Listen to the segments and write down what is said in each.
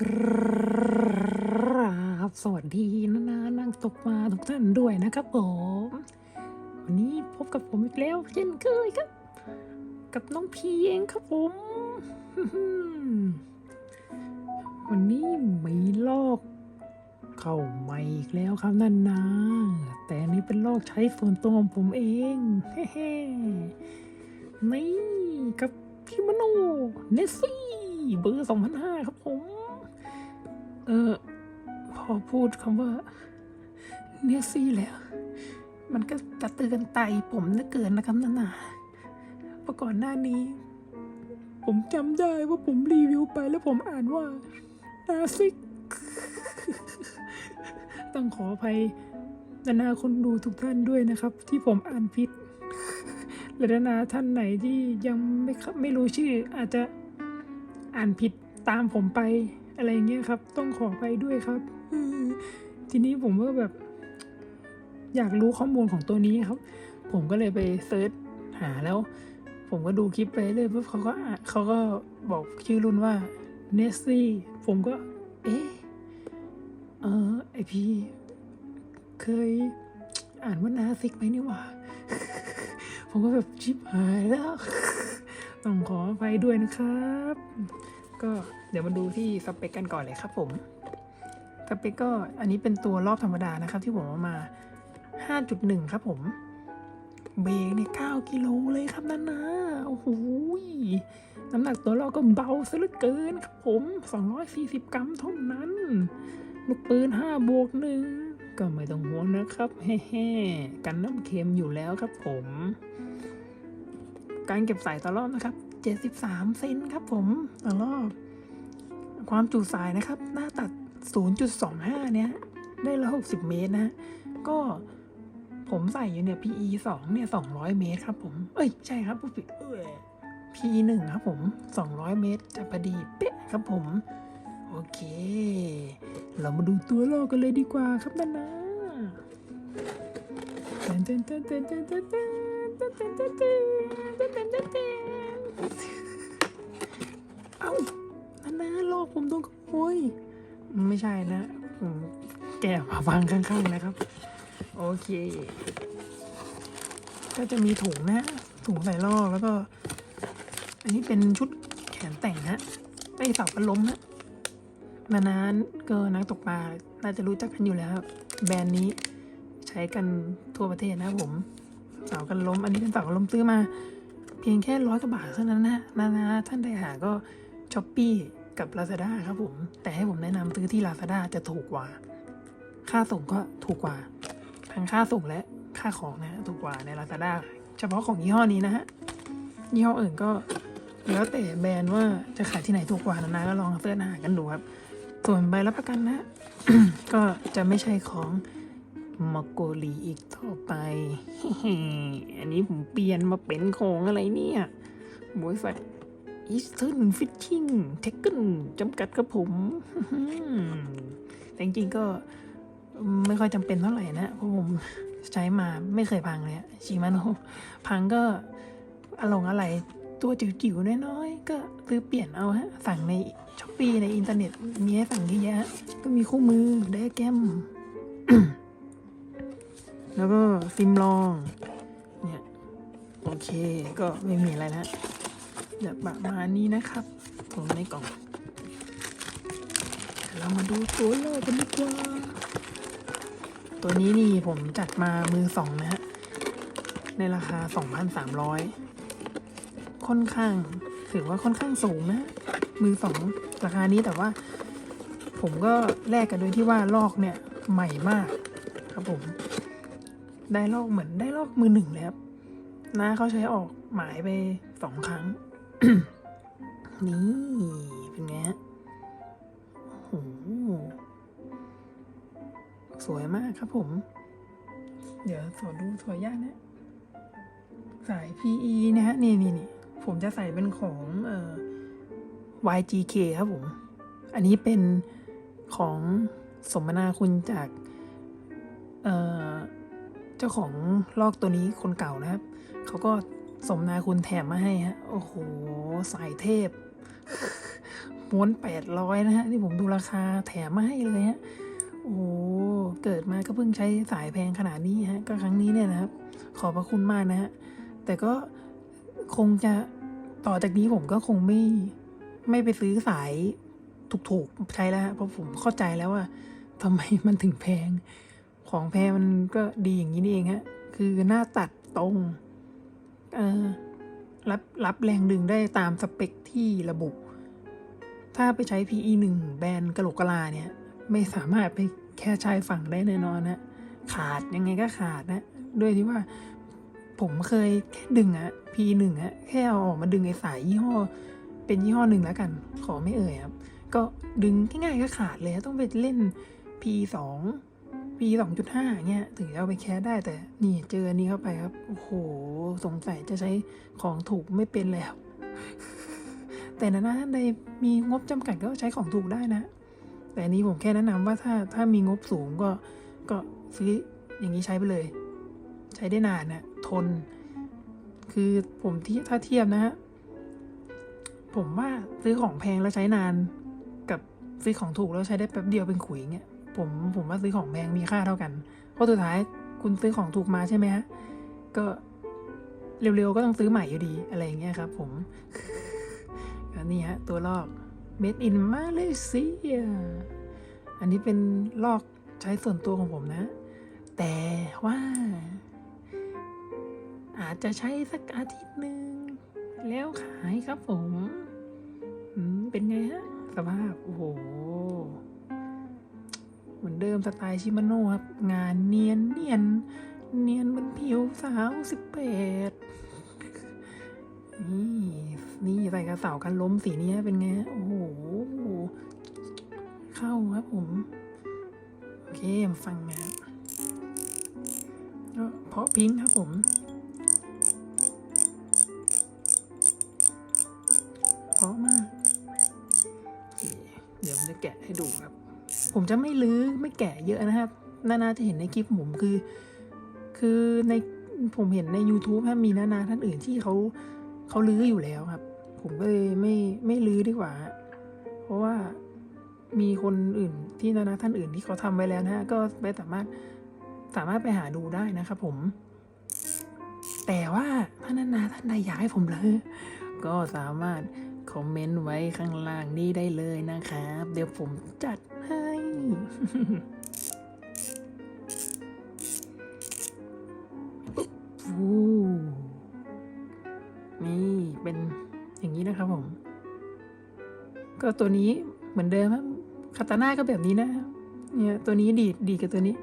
กราบสวัสดีนะนะนั่งตกมาทุกท่านด้วยนะครับผม วันนี้พบกับผมอีกแล้วเช่นเคยครับ กับน้องพีเองครับผม วันนี้มีลอก เข้ามาอีกแล้วครับนั่นนะ แต่นี้เป็นลอกใช้ส่วนตัวของผมเองเฮ้นี่กับพี่มโนเนสซี่เบอร์สองพันห้าครับผม เออ พอพูดคำว่าเนสซี่แล้ว มันก็จะเตือนไตผมเหลือเกินนะครับนั่นน่ะเพราะก่อนหน้านี้ ผมจำได้ว่าผมรีวิวไปแล้วผมอ่านว่านาซิกต้องขออภัยนานาคนดูทุกท่านด้วยนะครับ ที่ผมอ่านผิดและนานาท่านไหนที่ยังไม่ไม่รู้ชื่อ อาจจะอ่านผิดตามผมไป อะไรเงี้ยครับ ต้องขอไปด้วยครับอืมทีนี้ผมก็แบบ อยากรู้ข้อมูลของตัวนี้ครับ ผมก็เลยไปเซิร์ชหาแล้ว ผมก็ดูคลิปไปเลยปุ๊บเขาก็อะเขาก็บอกชื่อรุ่นว่าเนสซี่ผมก็ เอ๊ะเออไอพี่เคยอ่านว่านาซิกไหมนี่หว่า ผมก็แบบชิบหายแล้ว ต้องขออภัยด้วยนะครับ ก็ เดี๋ยวมาดูที่สเปคกันก่อนเลยครับผม สเปคก็อันนี้เป็นตัวรอบธรรมดานะครับ ที่ผมเอามา 5.1 ครับผม เบรกเนี่ย9กิโลเลยครับนั่นนะ โอ้โห น้ำหนักตัวเราก็เบาซะเหลือเกินครับผม 240 กรัมเท่านั้น ลูกปืน5บวกหนึ่งก็ไม่ต้องห่วงนะครับแฮ่ๆกันน้ำเค็มอยู่แล้วครับผม การเก็บสายต่อรอบนะครับ 73 เซนครับผมต่อรอบ ความจุสายนะครับ หน้าตัด 0.25 เนี้ยได้ละ60 เมตรนะ ก็ผมใส่อยู่เนี่ย PE 2 เนี่ย 200 เมตรครับผม เอ้ย ใช่ครับผู้ผิดเอ้ย PE 1 ครับผม 200 เมตร จะพอดี เป๊ะครับผม โอเค เรามาดูตัวโลกกันเลยดีกว่าครับนานาเต้นเต้ นั่นนะโลกผมต้องขโมยไม่ใช่นะผมแก่ฟังข้างๆนะครับ โอเค ก็จะมีถุงนะถุงใส่ลอกแล้วก็ อันนี้เป็นชุดแขนแต่งนะไอเสาพัดลมนะมานานเกินนักตกปลาน่าจะรู้จักกันอยู่แล้วแบรนด์นี้ใช้กันทั่วประเทศนะผมเสากันล้ม อันนี้เป็นเสากันล้มซื้อมา เพียงแค่ร้อยกว่าบาทเท่านั้นนะนานาท่านใดหาก็ ช้อปปี้กับ Lazada ครับผม แต่ให้ผมแนะนำซื้อที่ Lazada จะถูกกว่า ค่าส่งก็ถูกกว่า ทั้งค่าส่งและค่าของนะถูกกว่าใน Lazada เฉพาะของยี่ห้อนี้นะฮะ ยี่ห้ออื่นก็แล้วแต่แบรนด์ว่าจะขายที่ไหนถูกกว่านานาก็ลองเสิร์ชหากันดูครับ ส่วนใบรับประกันนะ ก็จะไม่ใช่ของมอโกลีอีกต่อไป อันนี้ผมเปลี่ยนมาเป็นของอะไรเนี่ยบริษัท Eastern Fishing t e c h n จำกัดกับผมแต่จริงๆก็ไม่ค่อยจำเป็นเท่าไหร่นะ เพราะผมใช้มาไม่เคยพังเลยชิมาโนพังก็อลงอะไรตัวจิ๋วๆน้อยๆ ก็ซื้อเปลี่ยนเอาฮะ สั่งในช้อปปีในอินเทอร์เน็ต มีให้สั่งเยอะแยะก็มีคู่มือไดอะแกรมแล้วก็ฟิมรอง เนี่ย โอเค ก็ไม่มีอะไรนะเดี๋ยวประมาณนี้นะครับผมในกล่อง เรามาดูตัวแรกกันดีกว่า ตัวนี้นี่ผมจัดมามือสองนะฮะ ในราคา 2,300 ค่อนข้าง ถือว่าค่อนข้างสูงนะ มือสองราคานี้แต่ว่า ผมก็แลกกันโดยที่ว่าลอกเนี่ยใหม่มากครับผม ได้ลอกเหมือนได้ลอกมือหนึ่งเลยครับน้าเขาใช้ออกหมายไปสองครั้ง นี่เป็นไงฮะโอ้โหสวยมากครับผม เดี๋ยวขอดูตัวอย่างนะ สาย PE นะฮะ นี่นี่นี่ผมจะใส่เป็นของเอ่อ YGK ครับผม อันนี้เป็นของสมนาคุณจากเอ่อเจ้าของลอกตัวนี้คนเก่านะครับ เขาก็ สมนาคุณแถมมาให้ฮะ โอ้โห สายเทพม้วนแปดร้อยนะฮะที่ผมดูราคาแถมมาให้เลยฮะ โอ้เกิดมาก็เพิ่งใช้สายแพงขนาดนี้ฮะ ก็ครั้งนี้เนี่ยนะครับ ขอบพระคุณมากนะฮะ แต่ก็คงจะต่อจากนี้ผมก็คงไม่ไม่ไปซื้อสายถูกๆใช้แล้วฮะ เพราะผมเข้าใจแล้วว่าทำไมมันถึงแพง ของแพงมันก็ดีอย่างนี้นี่เองฮะ คือหน้าตัดตรง รับรับแรงดึงได้ตามสเปคที่ระบุ ถ้าไปใช้ PE 1แบรนด์กะโหลกกลาเนี่ย ไม่สามารถไปแค่ใช้ฝั่งได้แน่นอนนะ ขาดยังไงก็ขาดนะ ด้วยที่ว่าผมเคยแค่ดึงอะ PE 1อะแค่เอาออกมาดึงไอ้สายยี่ห้อ เป็นยี่ห้อหนึ่งแล้วกัน ขอไม่เอ่ยครับ ก็ดึงง่ายๆก็ขาดเลย ต้องไปเล่น PE 2 PE 2.5เงี้ยถึงจะเอาไปแคสได้แต่นี่เจออันนี้เข้าไปครับ โอ้โห สงสัยจะใช้ของถูกไม่เป็นแล้ว แต่นานาท่านใดมีงบจำกัดก็ใช้ของถูกได้นะ แต่นี้ผมแค่แนะนำว่าถ้าถ้ามีงบสูงก็ก็ซื้ออย่างนี้ใช้ไปเลย ใช้ได้นานนะทน คือผมที่ถ้าเทียบนะฮะผมว่าซื้อของแพงแล้วใช้นาน กับซื้อของถูกแล้วใช้ได้แป๊บเดียวเป็นขุยเงี้ย ผมผมว่าซื้อของแพงมีค่าเท่ากันเพราะสุดท้ายคุณซื้อของถูกมาใช่ไหมฮะก็เร็วๆก็ต้องซื้อใหม่อยู่ดีอะไรอย่างเงี้ยครับผมอันนี้ฮะตัวลอก made in Malaysia อันนี้เป็นลอกใช้ส่วนตัวของผมนะ แต่ว่า อาจจะใช้สักอาทิตย์หนึ่งแล้วขายครับผมอืมเป็นไงฮะ สภาพ โอ้โห เดิมสไตล์ชิมาโน่ครับ งานเนียนเนียนเนียนบนผิวสาวสิบแปดนี่นี่ใส่กระเสากันล้มสีนี้เป็นไงฮะโอ้โห เข้าครับผม โอเคมาฟังนะครับเพราะพิงค์ครับผมเพราะมากเคเดี๋ยวผมจะแกะให้ดูครับ ผมจะไม่ลื้อไม่แกะเยอะนะครับนานาจะเห็นในคลิปผมคือ คือในผมเห็นใน YouTube ครับมีนานาท่านอื่นที่เขาเขาลื้ออยู่แล้วครับ ผมก็เลยไม่ไม่ลื้อดีกว่า เพราะว่ามีคนอื่นที่นานาท่านอื่นที่เขาทำไว้แล้วนะฮะก็ไปสามารถสามารถไปหาดูได้นะครับผม แต่ว่าถ้านานาท่านใดอยากให้ผมเลยก็สามารถคอมเมนต์ไว้ข้างล่างนี้ได้เลยนะครับ เดี๋ยวผมจัด ให้ฟูนี่เป็นอย่างนี้นะครับผม ก็ตัวนี้เหมือนเดิมครับคาตาน่าก็แบบนี้นะเนี่ยตัวนี้ดีดดีกับตัวนี้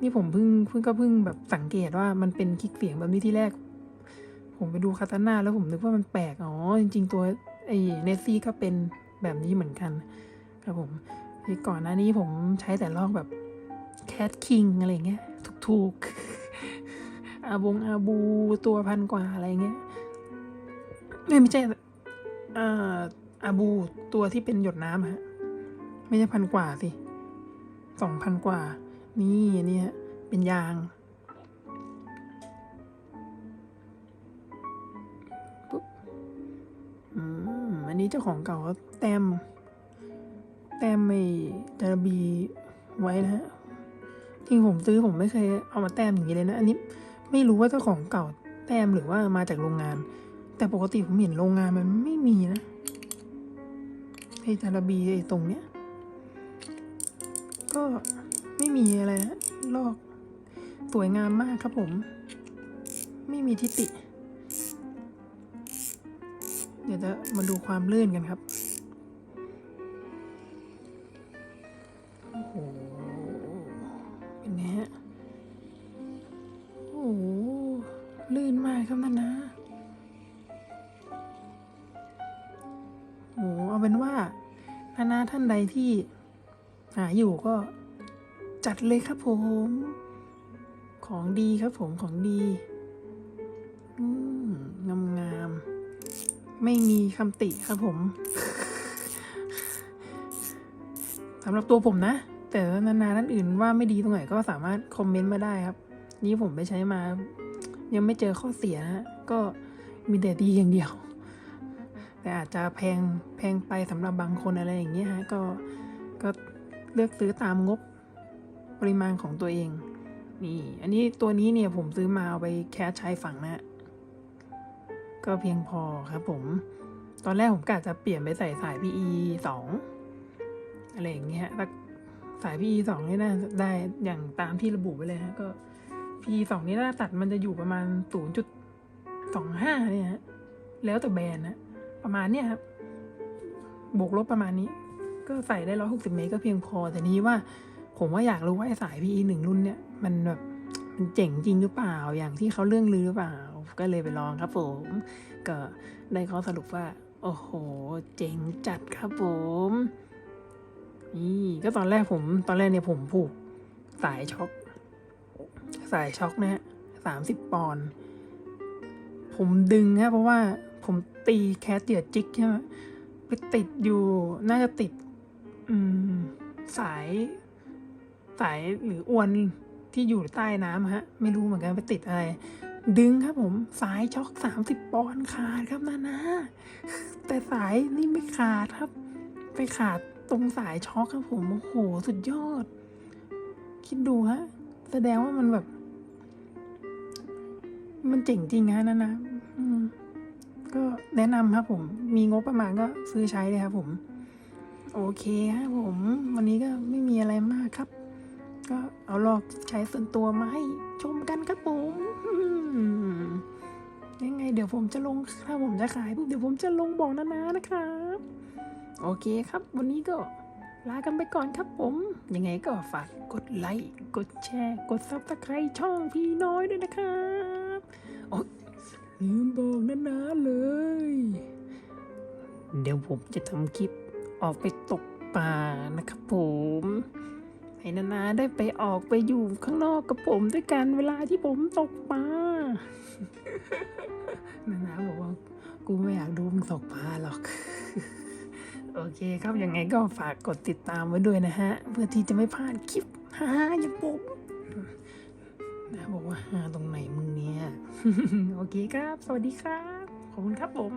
นี่ผมเพิ่งเพิ่งก็เพิ่งแบบสังเกตว่ามันเป็นคลิกเสียงแบบนี้ที่แรก ผมไปดูคาตาน่าแล้วผมนึกว่ามันแปลกอ๋อจริง ๆ ตัวไอ้เนสซี่ก็เป็นแบบนี้เหมือนกัน ครับผม ที่ก่อนหน้านี้ผมใช้แต่ลอกแบบแคทคิงอะไรเงี้ยถูกๆอาบงอาบูตัวพันกว่าอะไรเงี้ยไม่ไม่ใช่อ่ออาบูตัวที่เป็นหยดน้ำฮะไม่ใช่พันกว่าสิสองพันกว่า นี่นี่ฮะเป็นยางปุ๊บอืมอันนี้เจ้าของเก่าเขาแต้ม แต้มไม่จาบีไว้นะฮะจริงผมซื้อผมไม่เคยเอามาแต้มอย่างนี้เลยนะ อันนี้ไม่รู้ว่าเจ้าของเก่าแต้มหรือว่ามาจากโรงงาน แต่ปกติผมเห็นโรงงานมันไม่มีนะไอจาบีไอตรงเนี้ยก็ไม่มีอะไรนะลอกสวยงามมากครับผม ไม่มีทิฏฐิเดี๋ยวจะมาดูความลื่นกันครับ ลื่นมากครับนั่นนะโอ้โหเอาเป็นว่านานาท่านใดที่หาอยู่ก็จัดเลยครับผม ของดีครับผมของดีงามงามๆไม่มีคำติครับผมสำหรับตัวผมนะ แต่นานาท่านอื่นว่าไม่ดีตรงไหนก็สามารถคอมเมนต์มาได้ครับ นี่ผมไปใช้มา ยังไม่เจอข้อเสียนะฮะก็มีแต่ดีอย่างเดียว แต่อาจจะแพงแพงไปสำหรับบางคนอะไรอย่างเงี้ยฮะก็ก็เลือกซื้อตามงบปริมาณของตัวเองนี่ อันนี้ตัวนี้เนี่ยผมซื้อมาเอาไปแคสใช้ฝั่งนะ ก็เพียงพอครับผม ตอนแรกผมกะจะเปลี่ยนไปใส่สาย PE สองอะไรอย่างเงี้ยสาย PE สองนี่น่าจะได้อย่างตามที่ระบุไว้เลยฮะก็ PE สองนี่หน้าตัดมันจะอยู่ประมาณ0.25เนี่ยฮะแล้วแต่แบรนด์นะประมาณเนี้ยครับบวกลบประมาณนี้ ก็ใส่ได้160เมตรก็เพียงพอ แต่นี้ว่าผมว่าอยากรู้ว่าไอ้สาย PE หนึ่งรุ่นเนี่ย มันแบบมันเจ๋งจริงหรือเปล่าอย่างที่เขาเรื่องลือหรือเปล่า ก็เลยไปลองครับผม ก็ได้ข้อสรุปว่า โอ้โห เจ๋งจัดครับผมนี่ก็ตอนแรกผมตอนแรกเนี่ยผมผูกสายช็อค สายช็อคนะฮะสามสิบปอนด์ผมดึงฮะเพราะว่าผมตีแคสเตียจิกใช่ไหมไปติดอยู่น่าจะติด อืม สาย สายหรืออวนที่อยู่ใต้น้ำฮะ ไม่รู้เหมือนกันไปติดอะไร ดึงครับผมสายช็อคสามสิบปอนด์ขาดครับนานาแต่สายนี่ไม่ขาดครับ ไปขาดตรงสายช็อคครับผม โอ้โห สุดยอด คิดดูฮะ แสดงว่ามันแบบ มันเจ๋งจริงฮะนานาอืมก็แนะนำครับผม มีงบประมาณก็ซื้อใช้เลยครับผม โอเคครับผม วันนี้ก็ไม่มีอะไรมากครับ ก็เอาลอกใช้ส่วนตัวมาให้ชมกันครับผมยังไง เดี๋ยวผมจะลงถ้าผมจะขายปุ๊บเดี๋ยวผมจะลงบอกนานานะครับ โอเคครับ วันนี้ก็ลากันไปก่อนครับผม ยังไงก็ฝากกดไลค์ กดแชร์ กดซับสไครต์ช่องพี่น้อยด้วยนะครับ ลืมบอกนานาเลย เดี๋ยวผมจะทำคลิปออกไปตกปลานะครับผมให้นานาได้ไปออกไปอยู่ข้างนอกกับผมด้วยกันเวลาที่ผมตกปลา นานาบอกว่ากูไม่อยากดูมึงตกปลาหรอก โอเคครับยังไงก็ฝากกดติดตามไว้ด้วยนะฮะ เพื่อที่จะไม่พลาดคลิปฮ่าอย่างผม นะบอกว่าหาตรงไหนมึงเนี่ย โอเคครับ สวัสดีครับ ขอบคุณครับผม